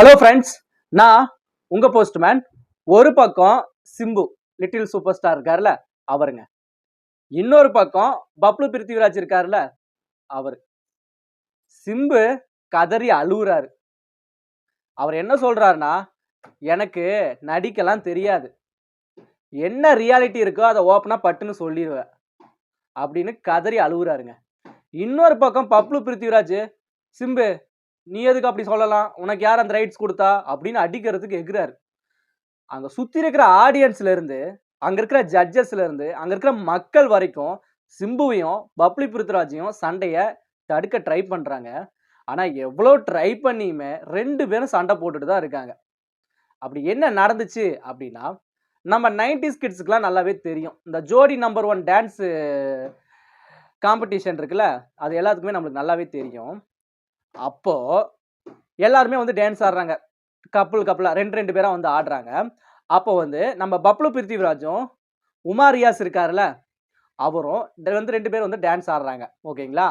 Hello friends நான் உங்கள் postman ஒரு பக்கம் சிம்பு லிட்டில் சூப்பர் ஸ்டார் இருக்கார்ல அவருங்க. இன்னொரு பக்கம் பப்ளு பிருத்திவிராஜ் இருக்கார்ல அவர். சிம்பு கதறி அழுகுறாரு அவர் என்ன சொல்கிறாருன்னா எனக்கு நடிக்கலாம் தெரியாது. என்ன ரியாலிட்டி இருக்கோ அதை ஓப்பனாக பட்டுன்னு சொல்லிடுவேன் அப்படின்னு கதறி அழுகுறாருங்க இன்னொரு பக்கம் பப்ளு பிருத்திவிராஜ் சிம்பு நீ எதுக்கு அப்படி சொல்லலாம்? உனக்கு யார் அந்த ரைட்ஸ் கொடுத்தா? அப்படின்னு அடிக்கிறதுக்கு எகுறாரு அங்கே சுற்றி இருக்கிற ஆடியன்ஸ்லேருந்து அங்கே இருக்கிற ஜட்ஜஸ்லேருந்து அங்கே இருக்கிற மக்கள் வரைக்கும் சிம்புவையும் பப்ளி பிருத்ராஜையும் சண்டையை தடுக்க ட்ரை பண்ணுறாங்க ஆனால் எவ்வளோ ட்ரை பண்ணியுமே ரெண்டு பேரும் சண்டை போட்டுட்டு தான் இருக்காங்க. அப்படி என்ன நடந்துச்சு அப்படின்னா நம்ம நைன்டிஸ் கிட்ஸுக்கெலாம் நல்லாவே தெரியும். இந்த ஜோடி நம்பர் ஒன் டான்ஸு காம்படிஷன் இருக்குல்ல அது எல்லாத்துக்குமே நம்மளுக்கு நல்லாவே தெரியும். அப்போ எல்லாருமே வந்து டான்ஸ் ஆடுறாங்க. கப்புள் கப்புலாக ரெண்டு ரெண்டு பேராக வந்து ஆடுறாங்க. அப்போ வந்து நம்ம பப்ளு பிருத்திவிராஜும் உமா ரியாஸ் இருக்காருல்ல அவரும் வந்து ரெண்டு பேரும் வந்து டான்ஸ் ஆடுறாங்க. ஓகேங்களா?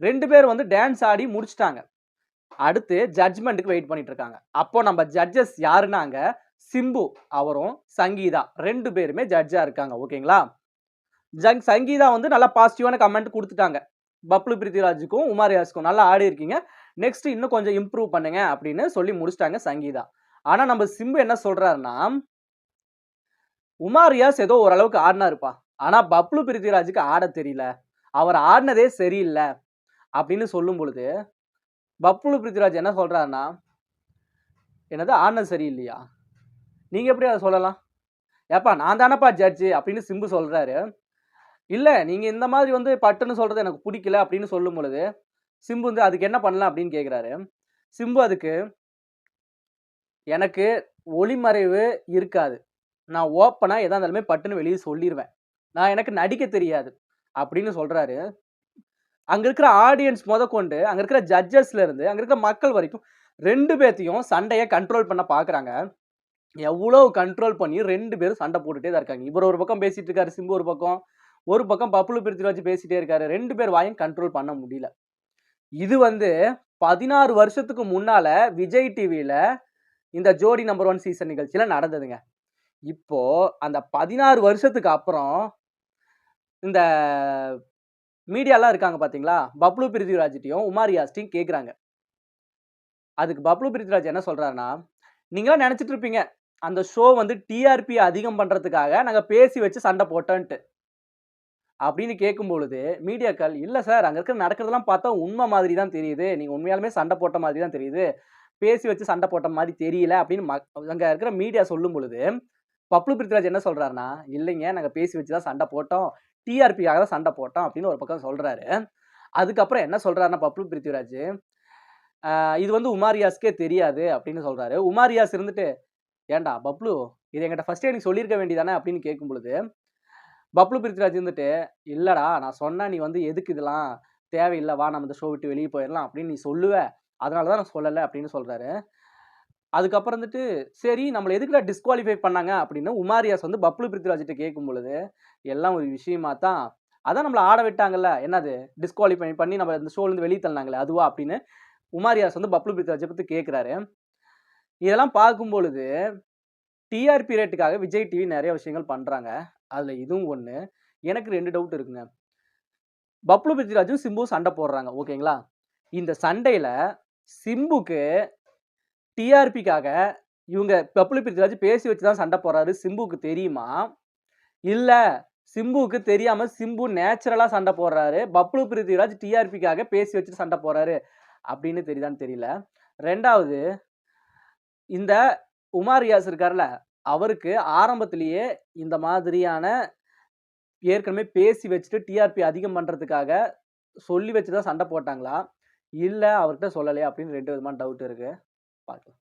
ரெண்டு பேர் வந்து டான்ஸ் ஆடி முடிச்சிட்டாங்க. அடுத்து ஜட்ஜ்மெண்ட்டுக்கு வெயிட் பண்ணிட்டு இருக்காங்க அப்போ நம்ம ஜட்ஜஸ் யாருனாங்க சிம்பு அவரும் சங்கீதா ரெண்டு பேருமே ஜட்ஜாக இருக்காங்க. ஓகேங்களா? ஜங் சங்கீதா வந்து நல்லா பாசிட்டிவான கமெண்ட் கொடுத்துட்டாங்க. பப்ளு பிரித்திராஜுக்கும் உமா ரியாஸுக்கும் நல்லா ஆடி இருக்கீங்க. நெக்ஸ்ட் இன்னும் கொஞ்சம் இம்ப்ரூவ் பண்ணுங்க அப்படின்னு சொல்லி முடிச்சிட்டாங்க சங்கீதா. ஆனா நம்ம சிம்பு என்ன சொல்றாருன்னா உமா ரியாஸ் ஏதோ ஓரளவுக்கு ஆடினாருப்பா. ஆனா பப்ளு பிரித்திராஜுக்கு ஆட தெரியல. அவர் ஆடினதே சரியில்லை அப்படின்னு சொல்லும் பொழுது பப்ளு பிருத்திவிராஜ் என்ன சொல்றாருன்னா என்னது ஆடினது சரியில்லையா? நீங்க எப்படி அதை சொல்லலாம்? ஏப்பா நான் தானப்பா ஜட்ஜு அப்படின்னு சிம்பு சொல்றாரு. இல்லை நீங்கள் இந்த மாதிரி வந்து பட்டுன்னு சொல்கிறது எனக்கு பிடிக்கல அப்படின்னு சொல்லும் பொழுது சிம்பு வந்து அதுக்கு என்ன பண்ணலாம் அப்படின்னு கேட்குறாரு சிம்பு அதுக்கு எனக்கு ஒளிமறைவு இருக்காது. நான் ஓப்பனாக எதா இருந்தாலுமே பட்டுன்னு வெளியே சொல்லிடுவேன் நான் எனக்கு நடிக்க தெரியாது. அப்படின்னு சொல்கிறாரு அங்கே இருக்கிற ஆடியன்ஸ் முத கொண்டு இருக்கிற ஜட்ஜஸ்லேருந்து அங்கே இருக்கிற மக்கள் வரைக்கும் ரெண்டு பேர்த்தையும் சண்டையை கண்ட்ரோல் பண்ண பார்க்குறாங்க எவ்வளோ கண்ட்ரோல் பண்ணி ரெண்டு பேரும் சண்டை போட்டுகிட்டே தான் இருக்காங்க. இவர் ஒரு பக்கம் பேசிகிட்டு இருக்காரு சிம்பு ஒரு பக்கம். ஒரு பக்கம் பப்ளு பிரித்து வச்சு பேசிட்டே இருக்காரு. ரெண்டு பேர் வாயும் கண்ட்ரோல் பண்ண முடியல. இது வந்து பதினாறு வருஷத்துக்கு முன்னால விஜய் டிவியில இந்த ஜோடி நம்பர் ஒன் சீசன் நிகழ்ச்சியில நடந்ததுங்க. இப்போ அந்த பதினாறு வருஷத்துக்கு அப்புறம் இந்த மீடியாலாம் இருக்காங்க பாத்தீங்களா? பப்ளு பிருத்திவிராஜ்ட்டையும் உமாரியாஸ்டையும் கேட்குறாங்க அதுக்கு பப்ளு பிருத்திவிராஜ் என்ன சொல்றாருன்னா நீங்களாம் நினைச்சிட்டு இருப்பீங்க. அந்த ஷோ வந்து டிஆர்பி அதிகம் பண்றதுக்காக நாங்கள் பேசி வச்சு சண்டை போட்டோன்ட்டு. அப்படின்னு கேட்கும் பொழுது மீடியாக்கள் இல்லை சார் அங்கே இருக்கிற நடக்கிறதெல்லாம் பார்த்தா உண்மை மாதிரி தான் தெரியுது. நீங்கள் உண்மையாலுமே சண்டை போட்ட மாதிரி தான் தெரியுது. பேசி வச்சு சண்டை போட்ட மாதிரி தெரியல. அப்படின்னு மக் அங்கே இருக்கிற மீடியா சொல்லும் பொழுது பப்ளு பிருத்விராஜ் என்ன சொல்கிறாருன்னா இல்லைங்க நாங்கள் பேசி வச்சு தான் சண்டை போட்டோம். டிஆர்பிக்காக தான் சண்டை போட்டோம். அப்படின்னு ஒரு பக்கம் சொல்கிறாரு அதுக்கப்புறம் என்ன சொல்கிறாருன்னா பப்ளு பிருத்விராஜ் இது வந்து உமாரியாஸ்க்கே தெரியாது. அப்படின்னு சொல்கிறாரு உமாரியாஸ் இருந்துட்டு ஏன்டா பப்ளு இது என்கிட்ட ஃபஸ்ட்டே நீங்கள் சொல்லியிருக்க வேண்டியதானே? அப்படின்னு கேட்கும் பொழுது பப்ளு பிருத்விராஜ் இருந்துட்டு இல்லடா நான் சொன்னா நீ வந்து எதுக்கு இதெல்லாம் தேவையில்லை வா நம்ம இந்த ஷோ விட்டு வெளியே போயிடலாம் அப்படின்னு நீ சொல்லுவ. அதனால தான் நான் சொல்லலை அப்படின்னு சொல்கிறாரு அதுக்கப்புறம் வந்துட்டு சரி நம்மளை எதுக்குடா டிஸ்குவாலிஃபை பண்ணாங்க? அப்படின்னு உமாரியாஸ் வந்து பப்ளு பிருத்விராஜ்கிட்ட கேட்கும் பொழுது எல்லாம் ஒரு விஷயமா தான். அதான் நம்மளை ஆட விட்டாங்கல்ல என்னது? டிஸ்குவாலிஃபை பண்ணி நம்ம இந்த ஷோலேருந்து வெளியே தள்ளினாங்களே அதுவா? அப்படின்னு உமாரியாஸ் வந்து பப்ளு பிருத்விராஜை பற்றி கேட்குறாரு. இதெல்லாம் பார்க்கும் பொழுது டிஆர்பி ரேட்டுக்காக விஜய் டிவி நிறைய விஷயங்கள் பண்ணுறாங்க அதில் இதுவும் ஒன்று எனக்கு ரெண்டு டவுட் இருக்குங்க. பப்ளு பிருத்திராஜும் சிம்பு சண்டை போடுறாங்க ஓகேங்களா? இந்த சண்டையில் சிம்புக்கு டிஆர்பிக்காக இவங்க பப்ளு பிருத்திராஜ் பேசி வச்சு தான் சண்டை போடுறாரு. சிம்புக்கு தெரியுமா? இல்லை சிம்புவுக்கு தெரியாமல் சிம்பு நேச்சுரலாக சண்டை போடுறாரு. பப்ளு பிருத்திராஜ் டிஆர்பிக்காக பேசி வச்சுட்டு சண்டை போடுறாரு அப்படின்னு தெரியுதான்னு தெரியல. ரெண்டாவது இந்த உமார் ரியாஸ் இருக்கார்ல அவருக்கு ஆரம்பத்திலேயே இந்த மாதிரியான ஏற்கனவே பேசி வச்சுட்டு டிஆர்பி அதிகம் பண்ணுறதுக்காக சொல்லி வச்சு தான் சண்டை போட்டாங்களா? இல்லை அவர்கிட்ட சொல்லலையா? அப்படின்னு ரெண்டு விதமான டவுட் இருக்கு. பார்க்கலாம்.